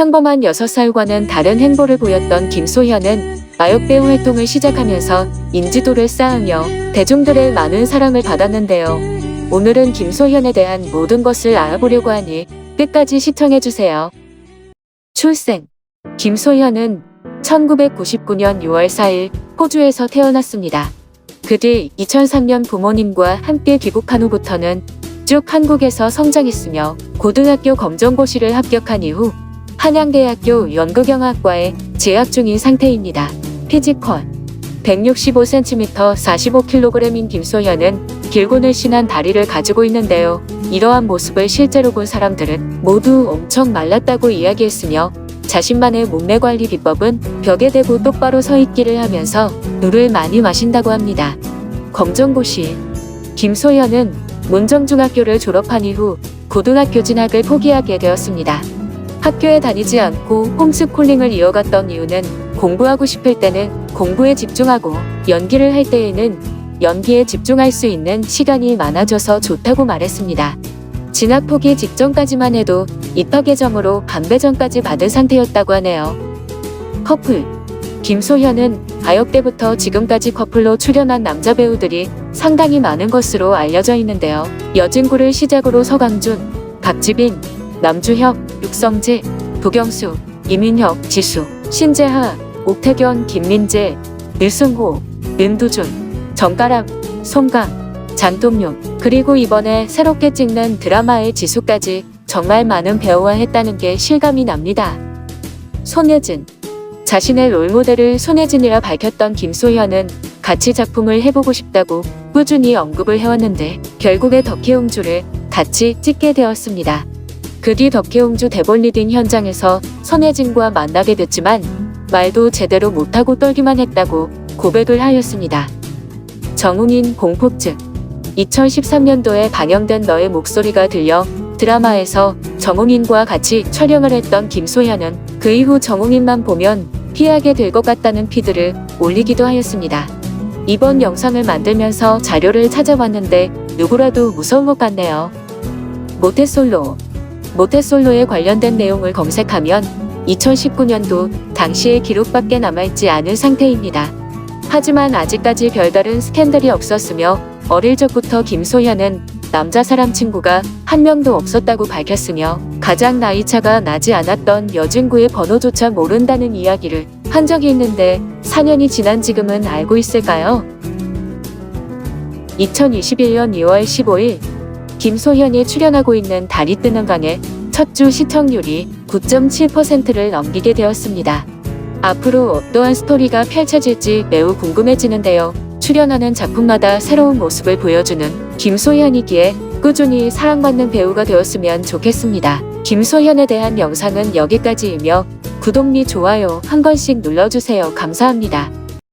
평범한 6살과는 다른 행보를 보였던 김소현은 마역배우 활동을 시작하면서 인지도를 쌓으며 대중들의 많은 사랑을 받았는데요. 오늘은 김소현에 대한 모든 것을 알아보려고 하니 끝까지 시청해주세요. 출생 김소현은 1999년 6월 4일 호주에서 태어났습니다. 그 뒤 2003년 부모님과 함께 귀국한 후부터는 쭉 한국에서 성장했으며 고등학교 검정고시를 합격한 이후 한양대학교 연극영화과에 재학 중인 상태입니다. 피지컬 165cm 45kg인 김소현은 길고 늘씬한 다리를 가지고 있는데요. 이러한 모습을 실제로 본 사람들은 모두 엄청 말랐다고 이야기했으며 자신만의 몸매 관리 비법은 벽에 대고 똑바로 서 있기를 하면서 물을 많이 마신다고 합니다. 검정고시 김소현은 문정중학교를 졸업한 이후 고등학교 진학을 포기하게 되었습니다. 학교에 다니지 않고 홈스쿨링을 이어갔던 이유는 공부하고 싶을 때는 공부에 집중하고 연기를 할 때에는 연기에 집중할 수 있는 시간이 많아져서 좋다고 말했습니다. 진학 포기 직전까지만 해도 입학 예정으로 반배정까지 받은 상태였다고 하네요. 커플 김소현은 아역 때부터 지금까지 커플로 출연한 남자 배우들이 상당히 많은 것으로 알려져 있는데요. 여진구를 시작으로 서강준, 박지빈, 남주혁, 육성재, 도경수, 이민혁, 지수, 신재하, 옥태견, 김민재, 류승호, 은두준, 정가람, 송강, 장동윤, 그리고 이번에 새롭게 찍는 드라마의 지수까지 정말 많은 배우와 했다는 게 실감이 납니다. 손예진 자신의 롤모델을 손예진이라 밝혔던 김소현은 같이 작품을 해보고 싶다고 꾸준히 언급을 해왔는데 결국에 덕혜옹주를 같이 찍게 되었습니다. 그 뒤 덕혜옹주 대본 리딩 현장에서 손예진과 만나게 됐지만 말도 제대로 못하고 떨기만 했다고 고백을 하였습니다. 정웅인 공포증 2013년도에 방영된 너의 목소리가 들려 드라마에서 정웅인과 같이 촬영을 했던 김소현은 그 이후 정웅인만 보면 피하게 될 것 같다는 피드를 올리기도 하였습니다. 이번 영상을 만들면서 자료를 찾아봤는데 누구라도 무서운 것 같네요. 모태솔로 모태솔로에 관련된 내용을 검색하면 2019년도 당시의 기록밖에 남아있지 않은 상태입니다. 하지만 아직까지 별다른 스캔들이 없었으며 어릴 적부터 김소현은 남자 사람 친구가 한 명도 없었다고 밝혔으며 가장 나이차가 나지 않았던 여진구의 번호조차 모른다는 이야기를 한 적이 있는데 4년이 지난 지금은 알고 있을까요? 2021년 2월 15일 김소현이 출연하고 있는 달이 뜨는 강의 첫 주 시청률이 9.7%를 넘기게 되었습니다. 앞으로 어떠한 스토리가 펼쳐질지 매우 궁금해지는데요. 출연하는 작품마다 새로운 모습을 보여주는 김소현이기에 꾸준히 사랑받는 배우가 되었으면 좋겠습니다. 김소현에 대한 영상은 여기까지이며 구독 및 좋아요 한 번씩 눌러주세요. 감사합니다.